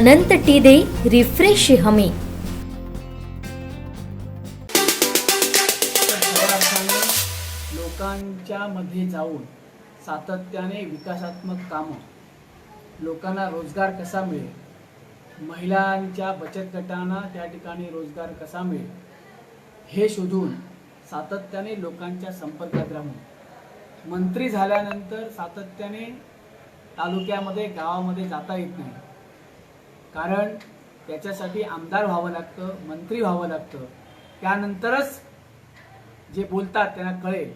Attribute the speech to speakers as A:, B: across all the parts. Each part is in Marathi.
A: अनंत टी दे रिफ्रेश हमी.
B: लोकांच्या मध्ये जाऊन सातत्याने विकासात्मक कामं लोकांना रोजगार कसा मिळेल? महिलांच्या बचत गटांना त्या ठिकाणी रोजगार कसा मिळेल? हे शोधून सातत्याने लोकांच्या संपर्कात राहून मंत्री झाल्यानंतर सातत्याने तालुक्यामध्ये गावामध्ये जाता येत नाही. कारण त्याच्यासाठी आमदार व्हावं लागतं मंत्री व्हावं लागतं. त्यानंतरच जे बोलतात त्यांना कळेल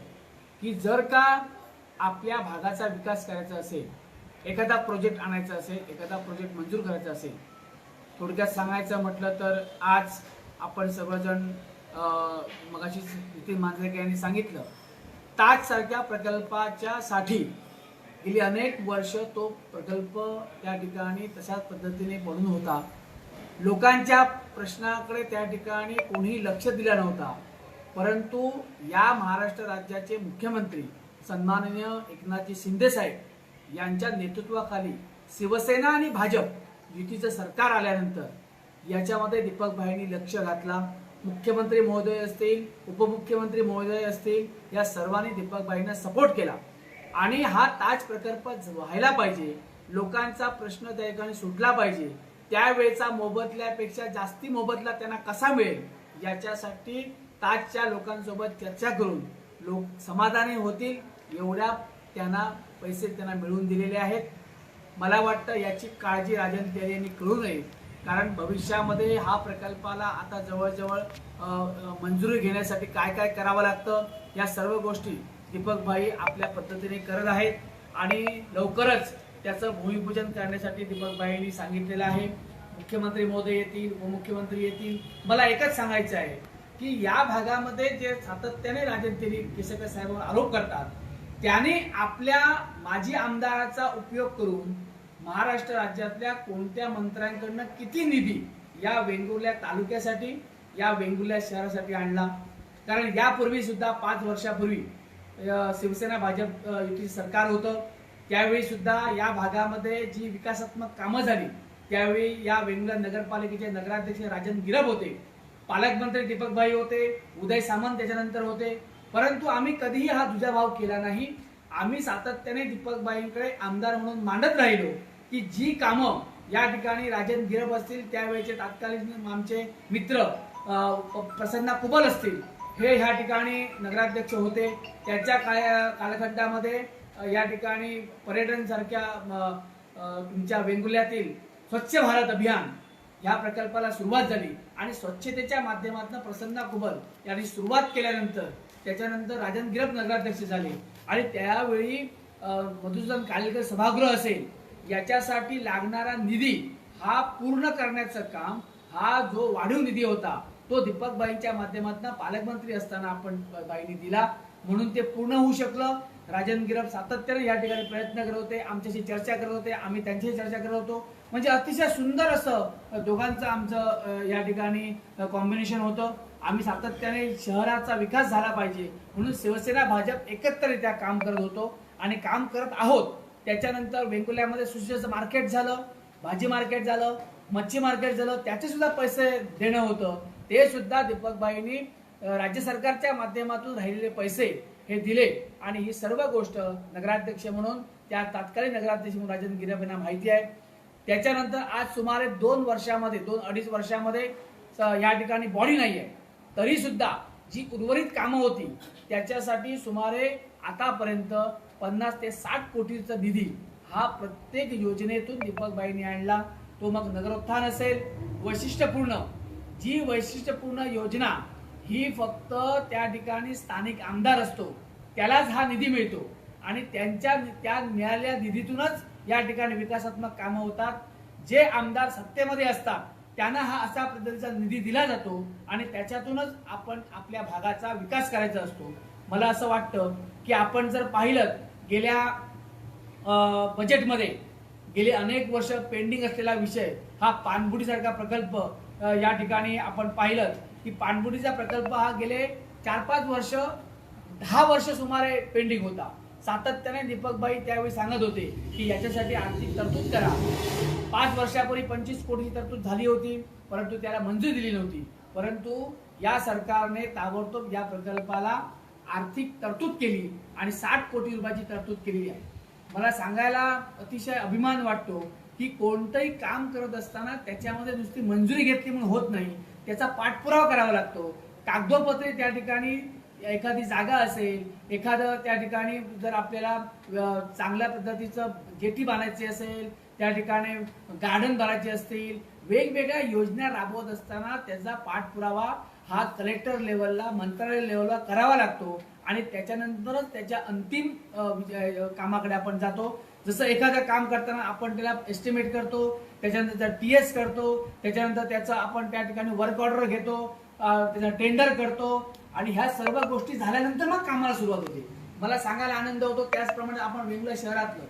B: की जर का आपल्या भागाचा विकास करायचा असेल एखादा प्रोजेक्ट आणायचा असेल एखादा प्रोजेक्ट मंजूर करायचा असेल थोडक्यात सांगायचं म्हटलं तर आज आपण सर्वजण मगाशी नितीन मांजरेकर यांनी सांगितलं ताजसारख्या प्रकल्पाच्या साठी गेली अनेक वर्ष तो प्रकल्प त्या ठिकाणी तशाच पद्धतीने बनून होता. लोकांच्या प्रश्नाकडे त्या ठिकाणी कोणीही लक्ष दिलं नव्हता. परंतु या महाराष्ट्र राज्याचे मुख्यमंत्री सन्माननीय एकनाथजी शिंदेसाहेब यांच्या नेतृत्वाखाली शिवसेना आणि भाजप युतीचं सरकार आल्यानंतर याच्यामध्ये दीपक भाईंनी लक्ष घातला. मुख्यमंत्री महोदय असतील उपमुख्यमंत्री महोदय असतील या सर्वांनी दीपक भाईंना सपोर्ट केला. आणि हा ताज प्रकल्प व्हायला पाहिजे लोकांचा प्रश्न त्या ठिकाणी सुटला पाहिजे त्यावेळेचा मोबदल्यापेक्षा जास्ती मोबदला त्यांना कसा मिळेल याच्यासाठी ताजच्या लोकांसोबत चर्चा करून लोक समाधानी होतील एवढ्या त्यांना पैसे त्यांना मिळवून दिलेले आहेत. मला वाटतं याची काळजी राजन तेरे यांनी करू नये कारण भविष्यामध्ये हा प्रकल्पाला आता जवळजवळ मंजुरी घेण्यासाठी काय काय करावं लागतं या सर्व गोष्टी दीपक भाई आपल्या पद्धतीने करत आहेत आणि लवकरच त्याचं भूमिपूजन करण्यासाठी दीपक भाईंनी सांगितलेलं आहे. मुख्यमंत्री मोदी येतील उपमुख्यमंत्री येतील. मला एकच सांगायचं आहे की या भागामध्ये जे सातत्याने राजन तेली साहेबांवर आरोप करतात त्याने आपल्या माजी आमदाराचा उपयोग करून महाराष्ट्र राज्यातल्या कोणत्या मंत्र्यांकडनं किती निधी या वेंगुर्ल्या तालुक्यासाठी या वेंगुर्ल्या शहरासाठी आणला? कारण यापूर्वी सुद्धा पाच वर्षापूर्वी शिवसेना भाजप अ, युती सरकार होतं. त्यावेळी सुद्धा या भागामध्ये जी विकासात्मक कामं झाली त्यावेळी या वेंगुर्ला नगरपालिकेचे नगराध्यक्ष राजन गिरब होते. पालकमंत्री दीपकभाई होते उदय सामंत त्याच्यानंतर होते. परंतु आम्ही कधीही हा दुजाभाव केला नाही. आम्ही सातत्याने दीपकबाईंकडे आमदार म्हणून मांडत राहिलो की जी कामं या ठिकाणी राजन गिरब असतील त्यावेळेचे तात्कालीन आमचे मित्र प्रसन्ना कुबल असतील हे ह्या ठिकाणी नगराध्यक्ष होते. त्यांच्या काया कालखंडामध्ये या ठिकाणी पर्यटनसारख्या तुमच्या वेंगुल्यातील स्वच्छ भारत अभियान ह्या प्रकल्पाला सुरुवात झाली आणि स्वच्छतेच्या माध्यमातून प्रसन्ना कुबल यांनी सुरुवात केल्यानंतर त्याच्यानंतर राजन गिरप नगराध्यक्ष झाले. आणि त्यावेळी मधुसूदन कालेकर सभागृह असेल याच्यासाठी लागणारा निधी हा पूर्ण करण्याचं काम हा जो वाढीव निधी होता तो दीपक बाईंच्या माध्यमातून पालकमंत्री असताना आपण बाईंनी दिला. म्हणून ते पूर्ण होऊ शकलं. राजन गिरप सातत्याने या ठिकाणी प्रयत्न करत होते. आमच्याशी चर्चा करत होते. आम्ही त्यांच्याशी चर्चा करत होतो. म्हणजे अतिशय सुंदर असं दोघांचं आमचं या ठिकाणी कॉम्बिनेशन होतं. आम्ही सातत्याने शहराचा विकास झाला पाहिजे. म्हणून शिवसेना भाजप एकत्रित्या काम करत होतो आणि काम करत आहोत. त्याच्यानंतर वेंगुल्यामध्ये सुशिक्षित मार्केट झालं भाजी मार्केट झालं मच्छी मार्केट झालं. त्याचे सुद्धा पैसे देणं होतं. ते सुद्धा दीपकबाईंनी राज्य सरकारच्या माध्यमातून राहिलेले पैसे हे दिले. आणि ही सर्व गोष्ट नगराध्यक्ष म्हणून त्या तात्कालीन नगराध्यक्ष म्हणून राजेंद्र गिरब यांना माहिती आहे. त्याच्यानंतर आज सुमारे दोन वर्षामध्ये दोन अडीच वर्षामध्ये या ठिकाणी बॉडी नाही आहे तरी सुद्धा जी उर्वरित कामं होती त्याच्यासाठी सुमारे आतापर्यंत पन्नास ते साठ कोटीचा निधी हा प्रत्येक योजनेतून दीपकबाईंनी आणला. तो मग नगरोत्थान असेल वैशिष्ट्यपूर्ण जी वैशिष्ट्यपूर्ण योजना ही फक्त त्या ठिकाणी स्थानिक आमदार असतो त्यालाच हा निधी मिळतो आणि त्यांच्या त्या मिळालेल्या निधीतूनच या ठिकाणी विकासात्मक कामं होतात. जे आमदार सत्तेमध्ये असतात त्यांना हा अशा पद्धतीचा निधी दिला जातो आणि त्याच्यातूनच आपण आपल्या भागाचा विकास करायचा असतो. मला असं वाटतं की आपण जर पाहिलं गेल्या बजेटमध्ये गेले अनेक वर्ष पेंडिंग असलेला विषय हा पाणबुडीसारखा प्रकल्प या ठिकाणी आपण पाहिलं की पाणबुडीचा प्रकल्प हा गेले चार पाच वर्ष दहा वर्ष सुमारे पेंडिंग होता. सातत्याने दीपकबाई त्यावेळी सांगत होते की याच्यासाठी आर्थिक तरतूद करा. पाच वर्षापूर्वी पंचवीस कोटीची तरतूद झाली होती परंतु त्याला मंजुरी दिली नव्हती. परंतु या सरकारने ताबडतोब या प्रकल्पाला आर्थिक तरतूद केली आणि साठ कोटी रुपयाची तरतूद केलेली आहे. मला सांगायला अतिशय अभिमान वाटतो की कोणतंही काम करत असताना त्याच्यामध्ये नुसती मंजुरी घेतली म्हणून होत नाही. त्याचा पाठपुरावा करावा लागतो. कागदोपत्री त्या ठिकाणी एखादी जागा असेल एखादं त्या ठिकाणी जर आपल्याला चांगल्या पद्धतीचं गेटी बांधायची असेल त्या ठिकाणी गार्डन भरायची असतील वेगवेगळ्या योजना राबवत असताना त्याचा पाठपुरावा हा कलेक्टर लेवलला मंत्रालय लेवलला करावा लागतो. आणि त्याच्यानंतरच त्याच्या अंतिम म्हणजे, कामाकडे आपण जातो. जसं एखादं काम करताना आपण त्याला एस्टिमेट करतो त्याच्यानंतर त्याचा टी एस करतो त्याच्यानंतर त्याचं आपण त्या ठिकाणी वर्क ऑर्डर घेतो त्याचा टेंडर करतो आणि ह्या सर्व गोष्टी झाल्यानंतर मग कामाला सुरुवात होते. मला सांगायला आनंद होतो त्याचप्रमाणे आपण वेंगुर्ला शहरातलं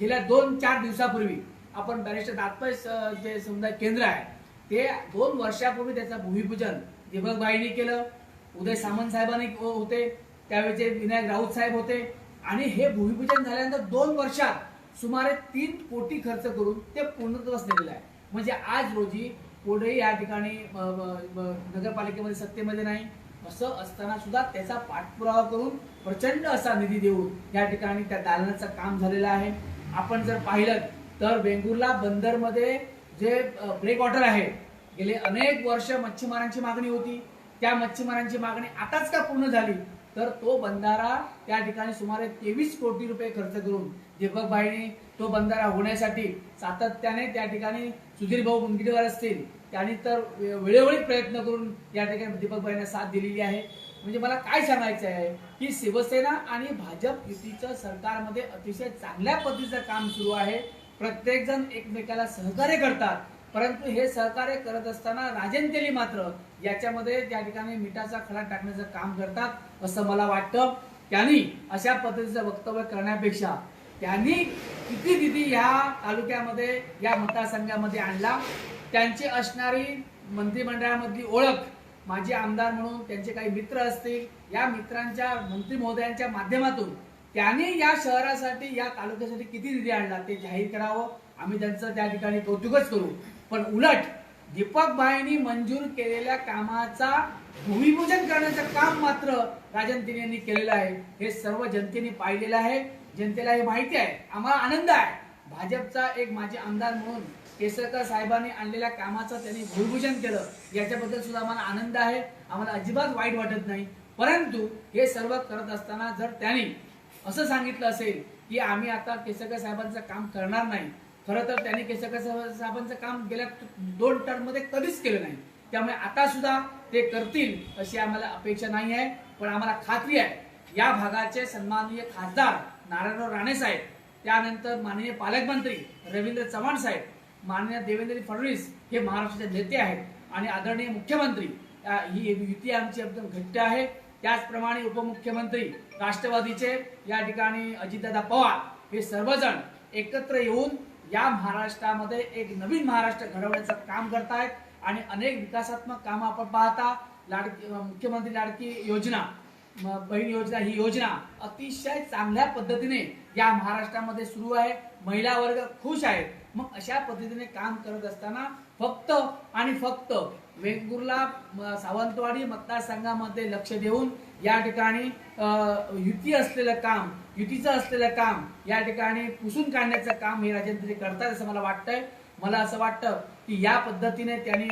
B: गेल्या दोन चार दिवसापूर्वी आपण बॅरिस्टर दातपय जे समुदाय केंद्र आहे ते दोन वर्षापूर्वी त्याचं भूमिपूजन दीपकबाईंनी केलं. उदय सामंत साहेबांनी हो, होते. त्यावेळेचे विनायक राऊत साहेब होते. आणि हे भूमिपूजन झाल्यानंतर दोन वर्षात सुमारे तीन कोटी खर्च करून ते पूर्णत्वास नेलेलं आहे. म्हणजे आज रोजी पुढे या ठिकाणी नगरपालिकेमध्ये सत्तेमध्ये नाही असं असताना सुद्धा त्याचा पाठपुरावा करून प्रचंड असा निधी देऊन या ठिकाणी त्या दालनाचं काम झालेलं आहे. आपण जर पाहिलं तर वेंगुर्ला बंदरमध्ये जे ब्रेक वॉटर आहे गेले अनेक वर्ष मच्छीमारांची मागणी होती. त्या मच्छीमारांची मागणी आताच का पूर्ण झाली? तर तो बंधारा त्या ठिकाणी सुमारे तेवीस कोटी रुपये खर्च करून दीपकबाईंनी तो बंधारा होण्यासाठी सातत्याने त्या ठिकाणी सुधीर भाऊ मुनगीडकर असतील त्यांनी तर वेळोवेळी प्रयत्न करून या ठिकाणी दीपकबाईंना साथ दिलेली आहे. म्हणजे मला काय सांगायचं आहे की शिवसेना आणि भाजप युतीचं सरकारमध्ये अतिशय चांगल्या पद्धतीचं काम सुरू आहे. प्रत्येकजण एकमेकाला सहकार्य करतात. परंतु हे सहकार्य करत असताना राजन तेली मात्र याच्यामध्ये त्या ठिकाणी मिठाचा खडा टाकण्याचं काम करतात. असं मला वाटतं त्यांनी अशा पद्धतीचं वक्तव्य करण्यापेक्षा त्यांनी किती निधी ह्या तालुक्यामध्ये या मतदारसंघामध्ये आणला. त्यांची असणारी मंत्रिमंडळामधली ओळख माझे आमदार म्हणून त्यांचे काही मित्र असतील या मित्रांच्या मंत्री महोदयांच्या माध्यमातून त्यांनी या शहरासाठी या तालुक्यासाठी किती निधी आणला ते जाहीर करावं. आम्ही त्यांचं त्या ठिकाणी कौतुकच करू. पण उलट दीपक भाईंनी मंजूर केलेल्या कामाचा भूमिपूजन करण्याचं काम मात्र राजन तिने यांनी केलेलं आहे. हे सर्व जनतेने पाहिलेलं आहे. जनतेला हे माहिती आहे. आम्हाला आनंद आहे. भाजपचा एक माजी आमदार म्हणून केसरकर साहेबांनी आणलेल्या कामाचं त्यांनी भूमिपूजन केलं. याच्याबद्दल सुद्धा आम्हाला आनंद आहे. आम्हाला अजिबात वाईट वाटत नाही. परंतु हे सर्व करत असताना जर त्यांनी असं सांगितलं असेल की आम्ही आता केसरकर साहेबांचं काम करणार नाही खरं तर त्यांनी केसरकर साहेबांचं काम गेल्या दोन टर्ममध्ये कधीच केलं नाही. त्यामुळे आता सुद्धा ते करतील अशी आम्हाला अपेक्षा नाही आहे पण आम्हाला खात्री आहे. या भागाचे सन्माननीय खासदार नारायणराव राणे साहेब त्यानंतर माननीय पालकमंत्री रवींद्र चव्हाण साहेब माननीय देवेंद्र फडणवीस हे महाराष्ट्राचे नेते आहेत आणि आदरणीय मुख्यमंत्री ही युती आमची एकदम घट्ट आहे. त्याचप्रमाणे उपमुख्यमंत्री राष्ट्रवादीचे या ठिकाणी अजितदादा पवार हे सर्वजण एकत्र येऊन या महाराष्ट्रामध्ये एक नवीन महाराष्ट्र घडवण्याचं काम करतायत आणि अनेक विकासात्मक कामं आपण पाहता. लाडकी मुख्यमंत्री लाडकी योजना बहीण योजना ही योजना अतिशय चांगल्या पद्धतीने या महाराष्ट्रामध्ये सुरू आहे. महिला वर्ग खुश आहेत. मग अशा पद्धतीने काम करत असताना फक्त आणि फक्त वेंगुर्ला सावंतवाडी मतदारसंघामध्ये लक्ष देऊन या ठिकाणी युती असलेलं काम युतीचं असलेलं काम या ठिकाणी पुसून काढण्याचं काम हे राजेंद्र करतात असं मला वाटतंय. मला असं वाटतं की या पद्धतीने त्यांनी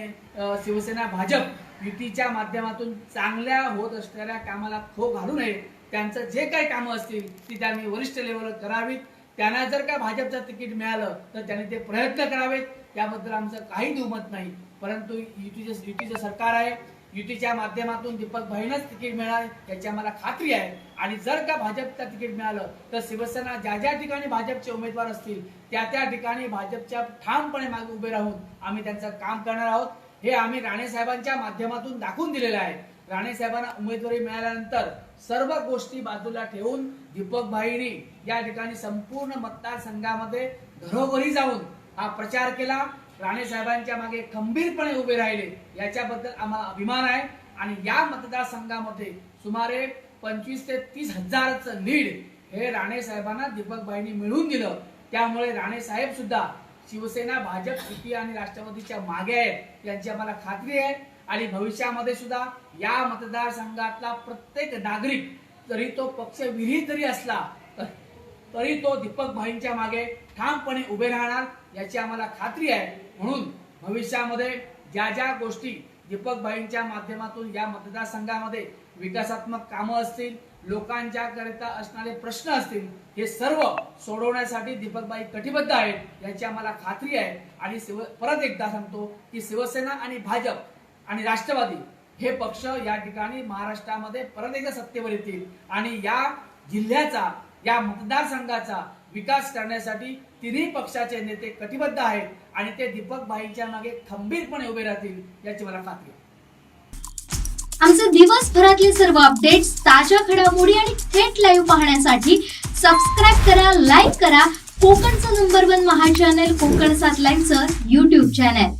B: शिवसेना भाजप युतीच्या माध्यमातून चांगल्या होत असणाऱ्या कामाला खो घालू नये. त्यांचं जे काही कामं असतील ती त्यांनी वरिष्ठ लेवलवर करावीत. त्यांना जर का भाजपचं तिकीट मिळालं तर त्यांनी ते प्रयत्न करावेत. त्याबद्दल आमचं काही दुमत नाही. परंतु युतीचं युतीचं सरकार आहे. युतीच्या माध्यमातून दीपक भाईनच तिकीट मिळाल याची आम्हाला खात्री आहे. आणि जर का भाजपचं तिकीट मिळालं तर शिवसेना ज्या ज्या ठिकाणी भाजपचे उमेदवार असतील त्या त्या ठिकाणी भाजपच्या ठामपणे मागे उभे राहून आम्ही त्यांचं काम करणार आहोत. हे आम्ही राणे साहेबांच्या माध्यमातून दाखवून दिलेलं आहे. राणे साहेबांना उमेदवारी मिळाल्यानंतर सर्व गोष्टी बाजूला ठेवून दीपक भाईंनी या ठिकाणी संपूर्ण मतदारसंघामध्ये घरोघरी जाऊन हा प्रचार केला. राणे साहेबांच्या मागे खंबीरपणे उभे राहिले याच्याबद्दल आम्हाला अभिमान आहे. आणि या मतदारसंघामध्ये सुमारे पंचवीस ते तीस हजाराचं लीड हे राणे साहेबांना दीपकबाईंनी मिळवून दिलं. त्यामुळे राणे साहेब सुद्धा शिवसेना भाजप युती आणि राष्ट्रवादीच्या मागे आहेत यांची आम्हाला खात्री आहे. आणि भविष्यामध्ये सुद्धा या मतदारसंघातला प्रत्येक नागरिक जरी तो पक्ष विरहित जरी असला तरी तो दीपक भाईंच्या मागे ठामपणे उभे राहणार याची आम्हाला खात्री आहे. म्हणून भविष्यामध्ये ज्या ज्या गोष्टी दीपक भाईंच्या माध्यमातून या मतदारसंघामध्ये विकासात्मक कामं असतील लोकांच्या करिता असणारे प्रश्न असतील हे सर्व सोडवण्यासाठी दीपकबाई कटिबद्ध आहेत याची आम्हाला खात्री आहे. आणि शिव परत एकदा सांगतो की शिवसेना आणि भाजप आणि राष्ट्रवादी हे पक्ष या ठिकाणी महाराष्ट्रामध्ये परत एकदा सत्तेवर येतील. आणि या जिल्ह्याचा या मतदारसंघाचा विकास करण्यासाठी तिन्ही पक्षाचे नेते कटिबद्ध आहेत आणि ते दीपक भाईच्या मागे खंबीरपणे उभे राहतील याची मला खात्री
C: आमचे दिवसभरातले सर्व अपडेट्स ताज्या घडामोडी आणि थेट लाईव्ह पाहण्यासाठी सबस्क्राईब करा लाईक करा. कोकणचं नंबर वन महा चॅनल कोकण सात लाईव्हचं युट्यूब चॅनल